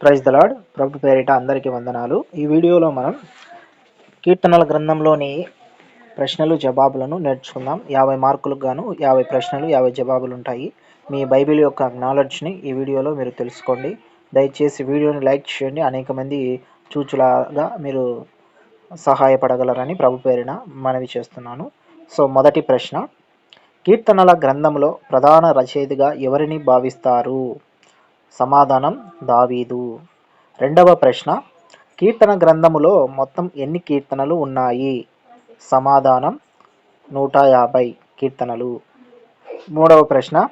Praise the Lord ప్రభు పేరిట అందరికీ వందనాలు. ఈ వీడియోలో మనం కీర్తనల గ్రంథంలోని ప్రశ్నలు జవాబులను నేర్చుకుందాం. యాభై మార్కులకు గాను యాభై ప్రశ్నలు యాభై జవాబులు ఉంటాయి మీ బైబిల్ యొక్క నాలెడ్జ్ని ఈ వీడియోలో మీరు తెలుసుకోండి. దయచేసి వీడియోని లైక్ చేయండి. అనేక మంది చూచులాగా మీరు సహాయపడగలరని ప్రభు పేరిన మనవి చేస్తున్నాను. సో మొదటి ప్రశ్న. కీర్తనల గ్రంథంలో ప్రధాన రచయితగా ఎవరిని భావిస్తారు? సమాధానం దావీదు. రెండవ ప్రశ్న కీర్తన గ్రంథములో మొత్తం ఎన్ని కీర్తనలు ఉన్నాయి? సమాధానం నూట యాభై కీర్తనలు. మూడవ ప్రశ్న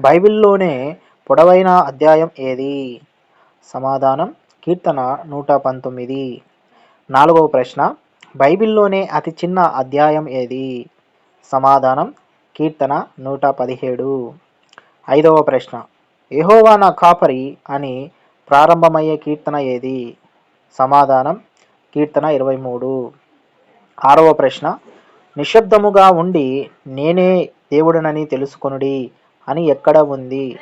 బైబిల్లోనే పొడవైన అధ్యాయం ఏది? సమాధానం కీర్తన నూట పంతొమ్మిది. నాలుగవ ప్రశ్న బైబిల్లోనే అతి చిన్న అధ్యాయం ఏది? సమాధానం కీర్తన నూట పదిహేడు. ఐదవ ప్రశ్న యెహోవా నా కాపరి అని ప్రారంభమయ్యే కీర్తన ఏది? సమాధానం కీర్తన ఇరవై మూడు. ఆరవ ప్రశ్న నిశ్శబ్దముగా ఉండి నేనే దేవుడనని తెలుసుకొనుడి అని ఎక్కడ ఉంది?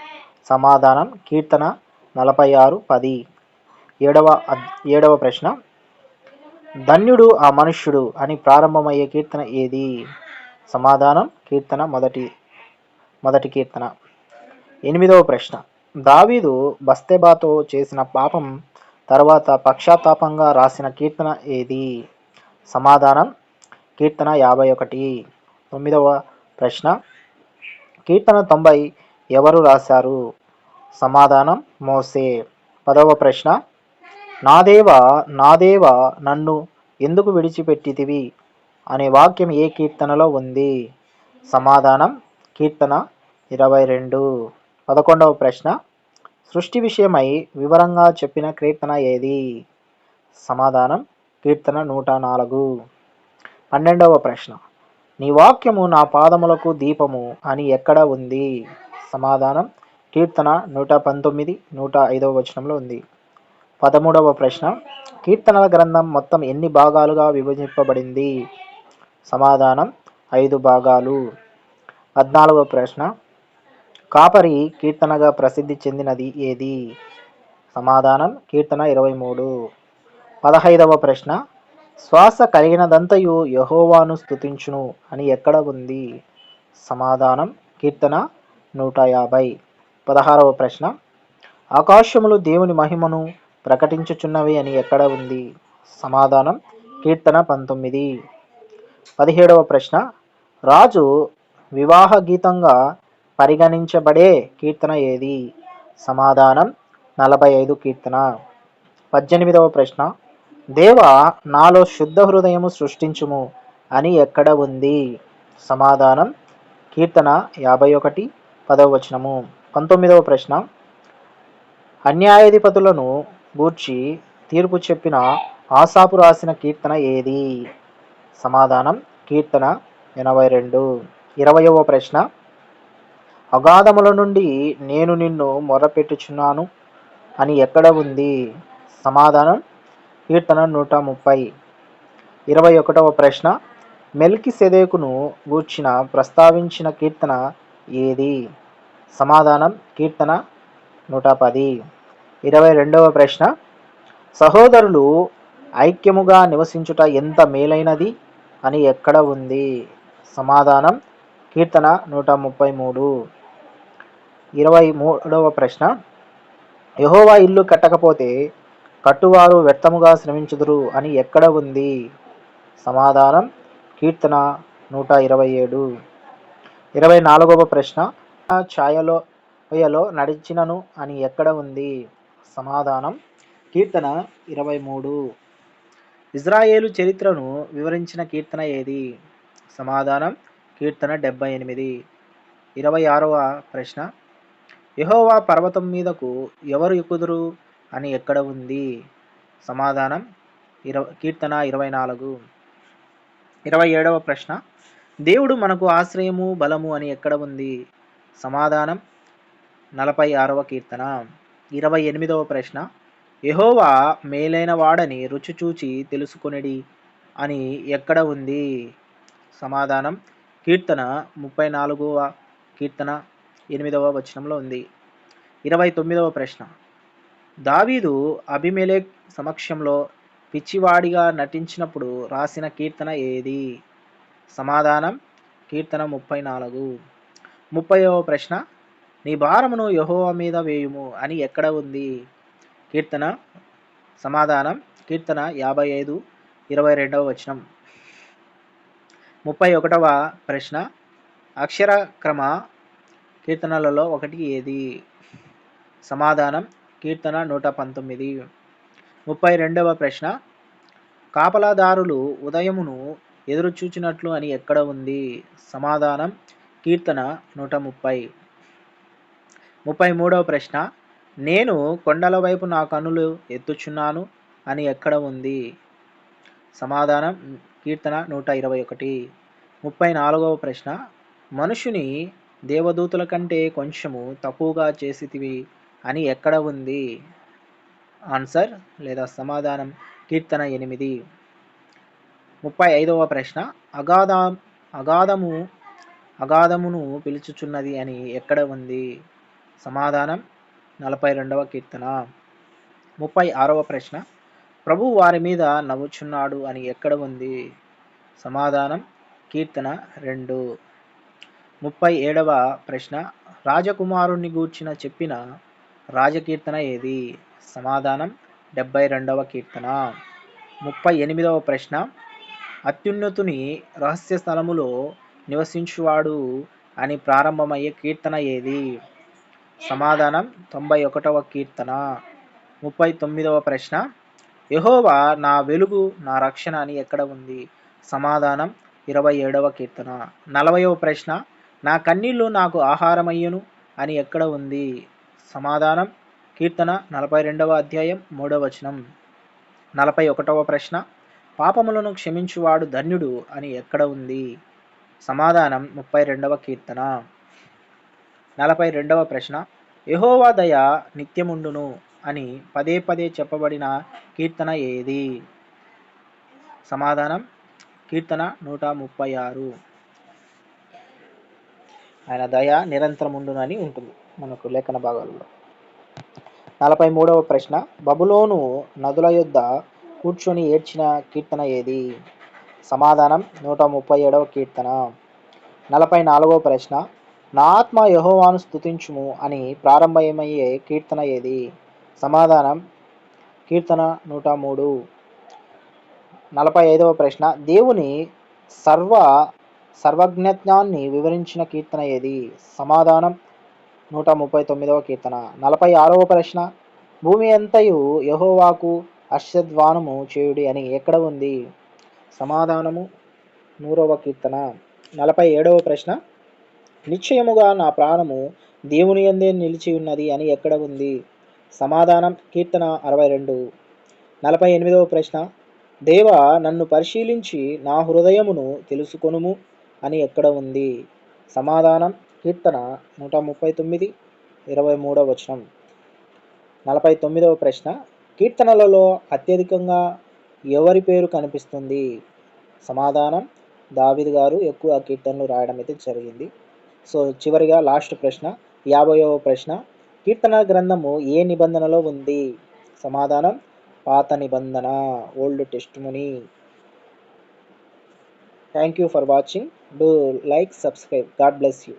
సమాధానం కీర్తన నలభై ఆరు పది. ఏడవ ఏడవ ప్రశ్న ధన్యుడు ఆ మనుష్యుడు అని ప్రారంభమయ్యే కీర్తన ఏది? సమాధానం కీర్తన మొదటి మొదటి కీర్తన. ఎనిమిదవ ప్రశ్న. దావీదు బస్తెబాతో చేసిన పాపం తర్వాత పక్షాతాపంగా రాసిన కీర్తన ఏది? సమాధానం కీర్తన యాభై ఒకటి. తొమ్మిదవ ప్రశ్న. కీర్తన తొంభై ఎవరు రాశారు? సమాధానం మోసే. పదవ ప్రశ్న. నా దేవా నా దేవా నన్ను ఎందుకు విడిచిపెట్టితివి? అనే వాక్యం ఏ కీర్తనలో ఉంది? సమాధానం కీర్తన ఇరవై రెండు. పదకొండవ ప్రశ్న. సృష్టి విషయమై వివరంగా చెప్పిన కీర్తన ఏది? సమాధానం కీర్తన నూట నాలుగు. పన్నెండవ ప్రశ్న. నీ వాక్యము నా పాదములకు దీపము అని ఎక్కడ ఉంది? సమాధానం కీర్తన నూట పంతొమ్మిది నూట ఐదవ వచనంలో ఉంది. పదమూడవ ప్రశ్న. కీర్తనల గ్రంథం మొత్తం ఎన్ని భాగాలుగా విభజింపబడింది? సమాధానం ఐదు భాగాలు. పద్నాలుగవ ప్రశ్న. కాపరి కీర్తనగా ప్రసిద్ధి చెందినది ఏది? సమాధానం కీర్తన ఇరవై మూడు పదహైదవ ప్రశ్న. శ్వాస కలిగినదంతయు యహోవాను స్తుతించును అని ఎక్కడ ఉంది? సమాధానం కీర్తన నూట యాభై. పదహారవ ప్రశ్న. ఆకాశములు దేవుని మహిమను ప్రకటించుచున్నవి అని ఎక్కడ ఉంది? సమాధానం కీర్తన పంతొమ్మిది. పదిహేడవ ప్రశ్న. రాజు వివాహ గీతంగా పరిగణించబడే కీర్తన ఏది? సమాధానం నలభై ఐదు కీర్తన. పద్దెనిమిదవ ప్రశ్న. దేవ నాలో శుద్ధ హృదయము సృష్టించుము అని ఎక్కడ ఉంది? సమాధానం కీర్తన యాభై ఒకటి పదవ వచనము పంతొమ్మిదవ ప్రశ్న. అన్యాయాధిపతులను గూర్చి తీర్పు చెప్పిన ఆసాపు రాసిన కీర్తన ఏది? సమాధానం కీర్తన ఎనభై రెండు ఇరవయవ ప్రశ్న. అగాధముల నుండి నేను నిన్ను మొరపెట్టుచున్నాను అని ఎక్కడ ఉంది? సమాధానం కీర్తన నూట ముప్పై. ఇరవై ఒకటవ ప్రశ్న మెల్కి సెదేకును గూర్చిన ప్రస్తావించిన కీర్తన ఏది? సమాధానం కీర్తన నూట పది. ఇరవై రెండవ ప్రశ్న సహోదరులు ఐక్యముగా నివసించుట ఎంత మేలైనది అని ఎక్కడ ఉంది? సమాధానం కీర్తన నూట ముప్పై మూడు. ఇరవై మూడవ ప్రశ్న. యహోవా ఇల్లు కట్టకపోతే కట్టువారు వ్యర్థముగా శ్రమించుదురు అని ఎక్కడ ఉంది? సమాధానం కీర్తన నూట ఇరవై ఏడు. ఇరవై నాలుగవ ప్రశ్న. ఛాయలో ఛాయలో నడిచినను అని ఎక్కడ ఉంది? సమాధానం కీర్తన ఇరవై మూడు. ఇజ్రాయేలు చరిత్రను వివరించిన కీర్తన ఏది? సమాధానం కీర్తన డెబ్బై ఎనిమిది. ఇరవై ఆరవ ప్రశ్న. యహోవా పర్వతం మీదకు ఎవరు ఎక్కుదురు అని ఎక్కడ ఉంది? సమాధానం ఇరవై కీర్తన ఇరవై నాలుగు. ఇరవై ఏడవ ప్రశ్న. దేవుడు మనకు ఆశ్రయము బలము అని ఎక్కడ ఉంది? సమాధానం నలభై ఆరవ కీర్తన. ఇరవై ఎనిమిదవ ప్రశ్న. యహోవా మేలైన వాడని రుచి చూచి తెలుసుకొనిడి అని ఎక్కడ ఉంది? సమాధానం కీర్తన ముప్పై నాలుగవ కీర్తన ఎనిమిదవ వచనంలో ఉంది. ఇరవై తొమ్మిదవ ప్రశ్న. దావీదు అభిమేలేక్ సమక్షంలో పిచ్చివాడిగా నటించినప్పుడు రాసిన కీర్తన ఏది? సమాధానం కీర్తన ముప్పై నాలుగు ముప్పైవ ప్రశ్న. నీ భారమును యహోవ మీద వేయుము అని ఎక్కడ ఉంది? కీర్తన సమాధానం కీర్తన యాభై ఐదు ఇరవై రెండవ వచనం. ముప్పై ఒకటవ ప్రశ్న. అక్షరక్రమ కీర్తనలలో ఒకటి ఏది? సమాధానం కీర్తన నూట పంతొమ్మిది. ముప్పై రెండవ ప్రశ్న. కాపలాదారులు ఉదయమును ఎదురుచూచినట్లు అని ఎక్కడ ఉంది? సమాధానం కీర్తన నూట ముప్పై. ముప్పై మూడవ ప్రశ్న. నేను కొండల వైపు నా కన్నులు ఎత్తుచున్నాను అని ఎక్కడ ఉంది? సమాధానం కీర్తన నూట ఇరవై ఒకటి. ముప్పై నాలుగవ ప్రశ్న. మనుషుని దేవదూతుల కంటే కొంచెము తక్కువగా చేసితివి అని ఎక్కడ ఉంది? ఆన్సర్ లేదా సమాధానం కీర్తన ఎనిమిది. ముప్పై ఐదవ ప్రశ్న. అగాధ అగాధము అగాధమును పిలుచుచున్నది అని ఎక్కడ ఉంది? సమాధానం నలభై రెండవ కీర్తన. ముప్పై ఆరవ ప్రశ్న. ప్రభు వారి మీద నవ్వుచున్నాడు అని ఎక్కడ ఉంది? సమాధానం కీర్తన రెండు. ముప్పై ఏడవ ప్రశ్న. రాజకుమారుణ్ణి గూర్చిన చెప్పిన రాజకీర్తన ఏది? సమాధానం డెబ్బై రెండవ కీర్తన. ముప్పై ఎనిమిదవ ప్రశ్న. అత్యున్నతుని రహస్య స్థలములో నివసించువాడు అని ప్రారంభమయ్యే కీర్తన ఏది? సమాధానం తొంభై ఒకటవ కీర్తన. ముప్పై తొమ్మిదవ ప్రశ్న. యహోవా నా వెలుగు నా రక్షణ అని ఎక్కడ ఉంది? సమాధానం ఇరవై ఏడవ కీర్తన. నలభైవ ప్రశ్న. నా కన్నీళ్ళు నాకు ఆహారమయ్యను అని ఎక్కడ ఉంది? సమాధానం కీర్తన నలభై రెండవ అధ్యాయం మూడవ వచనం. నలభై ఒకటవ ప్రశ్న పాపములను క్షమించువాడు ధన్యుడు అని ఎక్కడ ఉంది? సమాధానం ముప్పై రెండవ కీర్తన. నలభై రెండవ ప్రశ్న యహోవా దయ నిత్యముండును అని పదే పదే చెప్పబడిన కీర్తన ఏది? సమాధానం కీర్తన నూట ముప్పై ఆరు. ఆయన దయ నిరంతరం ఉండునని ఉంటుంది మనకు లేఖన భాగాలలో. నలభై మూడవ ప్రశ్న బబులోను నదుల యొద్ద కూర్చొని ఏడ్చిన కీర్తన ఏది? సమాధానం నూట ముప్పై ఏడవ కీర్తన. నలభై నాలుగవ ప్రశ్న నా ఆత్మ యహోవాను స్తుతించుము అని ప్రారంభమయ్యే కీర్తన ఏది? సమాధానం కీర్తన నూట మూడు. నలభై ఐదవ ప్రశ్న దేవుని సర్వ సర్వజ్ఞత్వాన్ని వివరించిన కీర్తన ఏది? సమాధానం నూట ముప్పై తొమ్మిదవ కీర్తన. నలభై ఆరవ ప్రశ్న. భూమి అంతయు యహోవాకు హర్షధ్వానము చేయుడి అని ఎక్కడ ఉంది? సమాధానము నూరవ కీర్తన. నలభై ఏడవ ప్రశ్న. నిశ్చయముగా నా ప్రాణము దేవుని ఎందే నిలిచి ఉన్నది అని ఎక్కడ ఉంది? సమాధానం కీర్తన అరవై రెండు. నలభై ఎనిమిదవ ప్రశ్న. దేవ నన్ను పరిశీలించి నా హృదయమును తెలుసుకొనుము. అని ఎక్కడ ఉంది? సమాధానం కీర్తన నూట ముప్పై తొమ్మిది ఇరవై మూడవ వచనం. నలభై తొమ్మిదవ ప్రశ్న కీర్తనలలో అత్యధికంగా ఎవరి పేరు కనిపిస్తుంది? సమాధానం దావిద్ గారు ఎక్కువ కీర్తనలు రాయడం అయితే జరిగింది. సో చివరిగా లాస్ట్ ప్రశ్న యాభైవ ప్రశ్న కీర్తన గ్రంథము ఏ నిబంధనలో ఉంది? సమాధానం పాత నిబంధన old test Thank you for watching. Do like, subscribe. God bless you.